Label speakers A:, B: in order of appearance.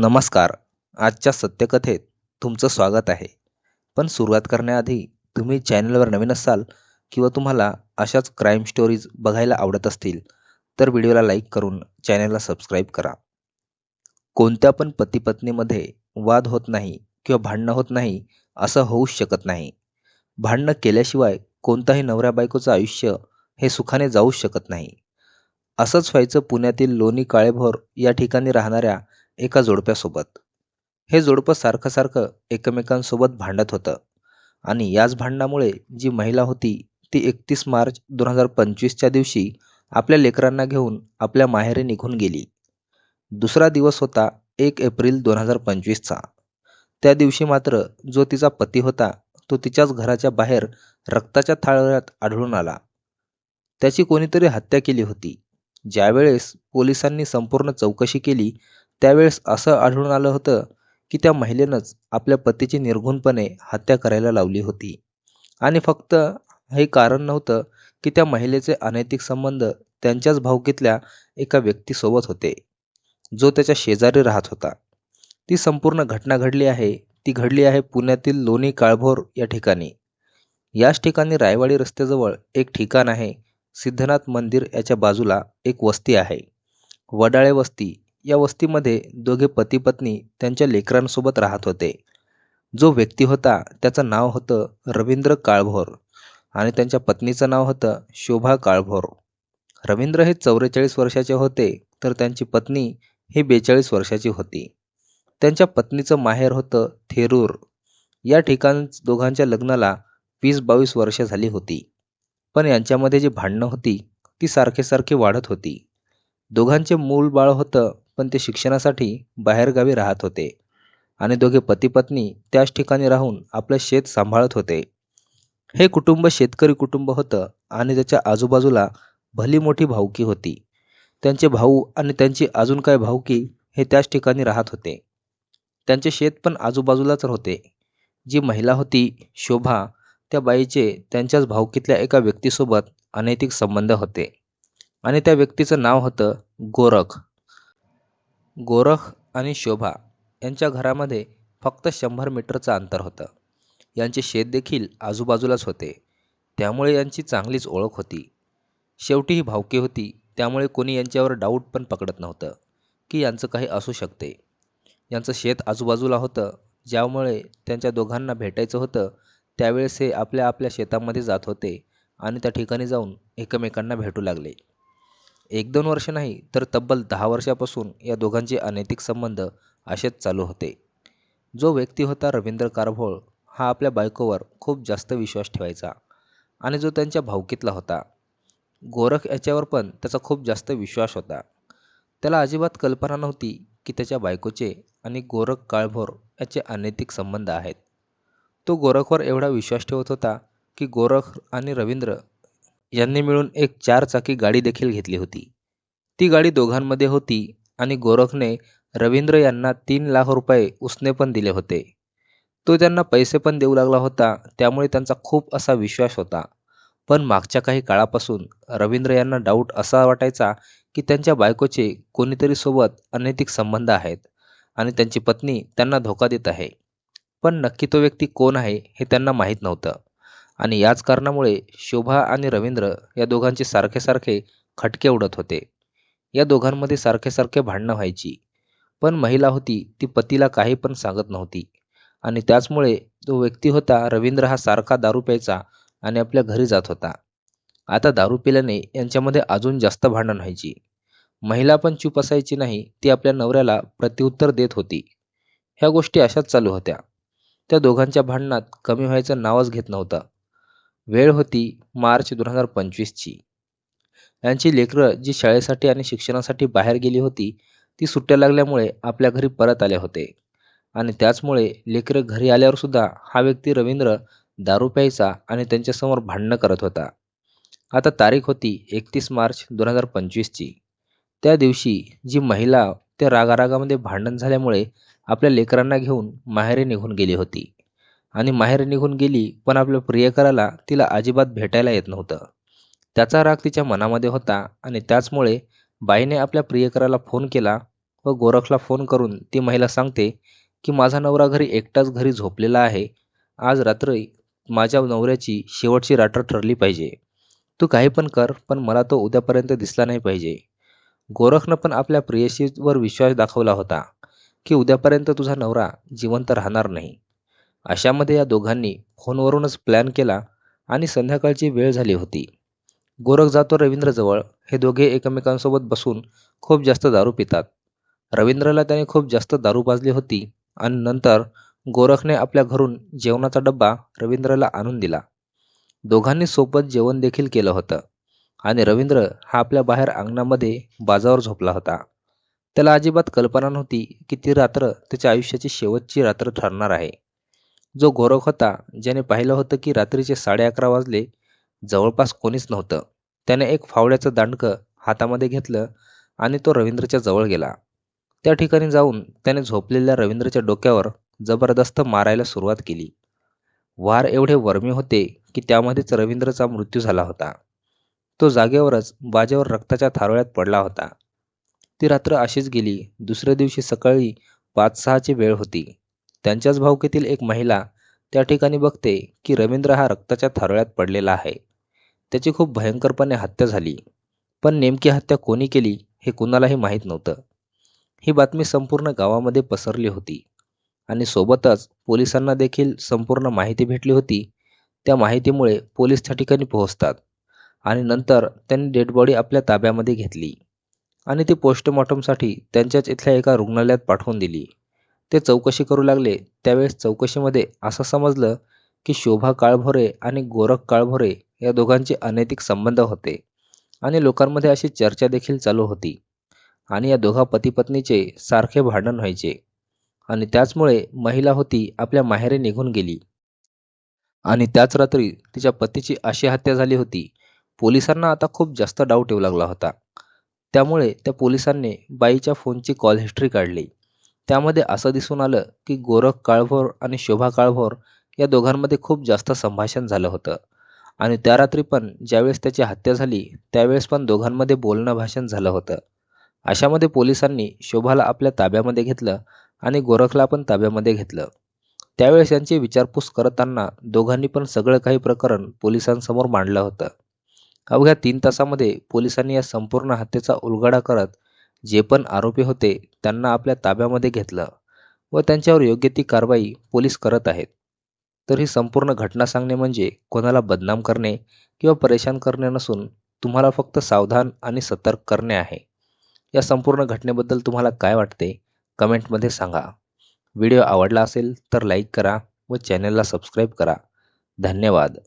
A: नमस्कार. आजच्या सत्यकथेत तुमचं स्वागत आहे. पण सुरुवात करण्याआधी तुम्ही चॅनलवर नवीन असाल किंवा तुम्हाला अशाच क्राईम स्टोरीज बघायला आवडत असतील तर व्हिडिओला लाईक करून चॅनलला सबस्क्राईब करा. कोणत्या पण पतीपत्नीमध्ये वाद होत नाही किंवा भांडणं होत नाही असं होऊच शकत नाही. भांडणं केल्याशिवाय कोणताही नवऱ्या बायकोचं आयुष्य हे सुखाने जाऊच शकत नाही. असंच व्हायचं पुण्यातील लोणी काळेभोर या ठिकाणी राहणाऱ्या एका जोडप्यासोबत. हे जोडपं सारखं सारखं एकमेकांसोबत भांडत होतं. आणि याच भांडणामुळे जी महिला होती ती एकतीस मार्च दोन हजार पंचवीसच्या दिवशी आपल्या लेकरांना घेऊन आपल्या माहेरी निघून गेली. दुसरा दिवस होता एक एप्रिल दोन हजार पंचवीसचा त्या दिवशी मात्र जो तिचा पती होता तो तिच्याच घराच्या बाहेर रक्ताच्या थाळ्यात आढळून आला. त्याची कोणीतरी हत्या केली होती. ज्यावेळेस पोलिसांनी संपूर्ण चौकशी केली त्यावेळेस असं आढळून आलं होतं की त्या महिलेनंच आपल्या पतीची निर्घुणपणे हत्या करायला लावली होती. आणि फक्त हे कारण नव्हतं की त्या महिलेचे अनैतिक संबंध त्यांच्याच भावकीतल्या एका व्यक्तीसोबत होते जो त्याच्या शेजारी राहत होता. ती संपूर्ण घटना घडली आहे ती घडली आहे पुण्यातील लोणी काळभोर या ठिकाणी. याच ठिकाणी रायवाडी रस्त्याजवळ एक ठिकाण आहे सिद्धनाथ मंदिर याच्या बाजूला एक वस्ती आहे. वडाळे वस्ती या वस्तीमध्ये दोघे पती पत्नी त्यांच्या लेकरांसोबत राहत होते. जो व्यक्ती होता त्याचं नाव होतं रवींद्र काळभोर आणि त्यांच्या पत्नीचं नाव होतं शोभा काळभोर. रवींद्र हे चौवेचाळीस वर्षाचे होते तर त्यांची पत्नी ही बेचाळीस वर्षाची होती. त्यांच्या पत्नीचं माहेर होतं थेरूर. या ठिकाण दोघांच्या लग्नाला वीस बावीस वर्ष झाली होती. पण यांच्यामध्ये जी भांडणं होती ती सारखे सारखे वाढत होती. दोघांचे मूल बाळ होतं पण ते शिक्षणासाठी बाहेरगावी राहत होते. आणि दोघे पतीपत्नी त्याच ठिकाणी राहून आपलं शेत सांभाळत होते. हे कुटुंब शेतकरी कुटुंब होतं आणि त्याच्या आजूबाजूला भली मोठी भावकी होती. त्यांचे भाऊ आणि त्यांची अजून काय भावकी हे त्याच ठिकाणी राहत होते. त्यांचे शेत पण आजूबाजूलाच होते. जी महिला होती शोभा त्या बाईचे त्यांच्याच भावकीतल्या एका व्यक्तीसोबत अनैतिक संबंध होते. आणि त्या व्यक्तीचं नाव होतं गोरख. गोरख आणि शोभा यांच्या घरामध्ये फक्त शंभर मीटरचं अंतर होतं. यांचे शेत देखील आजूबाजूलाच होते. त्यामुळे यांची चांगलीच ओळख होती. शेवटी ही भावकी होती त्यामुळे कोणी यांच्यावर डाऊट पण पकडत नव्हतं की यांचं काही असू शकते. यांचं शेत आजूबाजूला होतं ज्यामुळे त्यांच्या दोघांना भेटायचं होतं. त्यावेळेस हे आपल्या आपल्या शेतामध्ये जात होते आणि त्या ठिकाणी जाऊन एकमेकांना भेटू लागले. एक दोन वर्ष नाही तर तब्बल दहा वर्षापासून या दोघांचे अनैतिक संबंध असेच चालू होते. जो व्यक्ती होता रवींद्र कारभोळ हा आपल्या बायकोवर खूप जास्त विश्वास ठेवायचा आणि जो त्यांच्या भावकीतला होता. गोरख याच्यावर पण त्याचा खूप जास्त विश्वास होता. त्याला अजिबात कल्पना नव्हती की त्याच्या बायकोचे आणि गोरख काळभोर याचे अनैतिक संबंध आहेत. तो गोरखवर एवढा विश्वास ठेवत होता की गोरख आणि रवींद्र यांनी मिळून एक चारचाकी गाडी देखील घेतली होती. ती गाडी दोघांमध्ये होती आणि गोरखने रवींद्र यांना तीन लाख रुपये उसने पण दिले होते. तो त्यांना पैसे पण देऊ लागला होता त्यामुळे त्यांचा खूप असा विश्वास होता. पण मागच्या काही काळापासून रवींद्र यांना डाऊट असा वाटायचा की त्यांच्या बायकोचे कोणीतरी सोबत अनैतिक संबंध आहेत आणि त्यांची पत्नी त्यांना धोका देत आहे. पण नक्की तो व्यक्ती कोण आहे हे त्यांना माहीत नव्हतं. आणि याच कारणामुळे शोभा आणि रवींद्र या दोघांचे सारखे सारखे खटके उडत होते. या दोघांमध्ये सारखे सारखे भांडणं व्हायची. पण महिला होती ती पतीला काही पण सांगत नव्हती. आणि त्याचमुळे तो व्यक्ती होता रवींद्र हा सारखा दारू प्यायचा आणि आपल्या घरी जात होता. आता दारू पिल्याने यांच्यामध्ये अजून जास्त भांडण व्हायची. महिला पण चूप असायची नाही ती आपल्या नवऱ्याला प्रत्युत्तर देत होती. ह्या गोष्टी अशाच चालू होत्या. त्या दोघांच्या भांडणात कमी व्हायचं नावच घेत नव्हतं. वेळ होती मार्च दोन हजार पंचवीसची यांची लेकरं जी शाळेसाठी आणि शिक्षणासाठी बाहेर गेली होती ती सुट्ट्या लागल्यामुळे आपल्या घरी परत आले होते. आणि त्याचमुळे लेकरं घरी आल्यावर सुद्धा हा व्यक्ती रवींद्र दारू प्यायचा आणि त्यांच्यासमोर भांडणं करत होता. आता तारीख होती एकतीस मार्च दोन हजार पंचवीसची त्या दिवशी जी महिला त्या रागारागामध्ये भांडण झाल्यामुळे आपल्या लेकरांना घेऊन माहेरी निघून गेली होती. आणि माहेर निघून गेली पण आपल्या प्रियकराला तिला अजिबात भेटायला येत नव्हतं. त्याचा राग तिच्या मनामध्ये होता आणि त्याचमुळे बाईने आपल्या प्रियकराला फोन केला व गोरखला फोन करून ती महिला सांगते की माझा नवरा घरी एकटाच घरी झोपलेला आहे. आज रात्री माझ्या नवऱ्याची शेवटची रात्र ठरली पाहिजे. तू काही पण कर पण मला तो उद्यापर्यंत दिसला नाही पाहिजे. गोरखनं पण आपल्या प्रियशीवर विश्वास दाखवला होता की उद्यापर्यंत तुझा नवरा जिवंत राहणार नाही. अशामध्ये या दोघांनी फोनवरूनच प्लॅन केला आणि संध्याकाळची वेळ झाली होती. गोरख जातो रवींद्रजवळ हे दोघे एकमेकांसोबत बसून खूप जास्त दारू पितात. रवींद्रला त्याने खूप जास्त दारू पाजली होती आणि नंतर गोरखने आपल्या घरून जेवणाचा डब्बा रवींद्रला आणून दिला. दोघांनी सोबत जेवण देखील केलं होतं आणि रवींद्र हा आपल्या बाहेर अंगणामध्ये बाजावर झोपला होता. त्याला अजिबात कल्पना नव्हती की ती रात्र त्याच्या आयुष्याची शेवटची रात्र ठरणार आहे. जो गोरख होता ज्याने पाहिलं होतं की रात्रीचे साडे अकरा वाजले जवळपास कोणीच नव्हतं. त्याने एक फावड्याचं दांडकं हातामध्ये घेतलं आणि तो रवींद्रच्या जवळ गेला. त्या ठिकाणी जाऊन त्याने झोपलेल्या रवींद्रच्या डोक्यावर जबरदस्त मारायला सुरुवात केली. वार एवढे वर्मी होते की त्यामध्येच रवींद्रचा मृत्यू झाला होता. तो जागेवरच बाजेवर रक्ताच्या थारोळ्यात पडला होता. ती रात्र अशीच गेली दुसऱ्या दिवशी सकाळी पाच सहाची वेळ होती. त्यांच्याच भावकीतील एक महिला त्या ठिकाणी बघते की रवींद्र हा रक्ताच्या थारोळ्यात पडलेला आहे. त्याची खूप भयंकरपणे हत्या झाली. पण नेमकी हत्या कोणी केली हे कुणालाही माहीत नव्हतं. ही बातमी संपूर्ण गावामध्ये पसरली होती. आणि सोबतच पोलिसांना देखील संपूर्ण माहिती भेटली होती. त्या माहितीमुळे पोलीस त्या ठिकाणी पोहोचतात. आणि नंतर त्यांनी डेड बॉडी आपल्या ताब्यामध्ये घेतली. आणि ती पोस्टमॉर्टमसाठी त्यांच्याच इथल्या एका रुग्णालयात पाठवून दिली. ते चौकशी करू लागले. त्यावेळेस चौकशीमध्ये असं समजलं की शोभा काळभोरे आणि गोरख काळभोरे या दोघांचे अनैतिक संबंध होते आणि लोकांमध्ये अशी चर्चा देखील चालू होती आणि या दोघा पतीपत्नीचे सारखे भांडण व्हायचे आणि त्याचमुळे महिला होती आपल्या माहेरी निघून गेली. आणि त्याच रात्री तिच्या पतीची अशी हत्या झाली होती. पोलिसांना आता खूप जास्त डाऊट येऊ लागला होता. त्यामुळे त्या पोलिसांनी बाईच्या फोनची कॉल हिस्ट्री काढली. त्यामध्ये असं दिसून आलं की गोरख काळभोर आणि शोभा काळभोर या दोघांमध्ये खूप जास्त संभाषण झालं होतं. आणि त्या रात्री पण ज्यावेळेस त्याची हत्या झाली त्यावेळेस पण दोघांमध्ये बोलणं भाषण झालं होतं. अशामध्ये पोलिसांनी शोभाला आपल्या ताब्यामध्ये घेतलं आणि गोरखला पण ताब्यामध्ये घेतलं. त्यावेळेस यांची विचारपूस करताना दोघांनी पण सगळं काही प्रकरण पोलिसांसमोर मांडलं होतं. अवघ्या तीन तासामध्ये पोलिसांनी या संपूर्ण हत्येचा उलगडा करत जे पण आरोपी होते त्यांना आपल्या ताब्यामध्ये घेतलं व त्यांच्यावर योग्य ती कारवाई पोलीस करत आहेत. तर ही संपूर्ण घटना सांगणे म्हणजे कोणाला बदनाम करणे किंवा परेशान करणे नसून तुम्हाला फक्त सावधान आणि सतर्क करणे आहे. या संपूर्ण घटनेबद्दल तुम्हाला काय वाटते कमेंटमध्ये सांगा. व्हिडिओ आवडला असेल तर लाईक करा व चॅनलला सबस्क्राईब करा. धन्यवाद.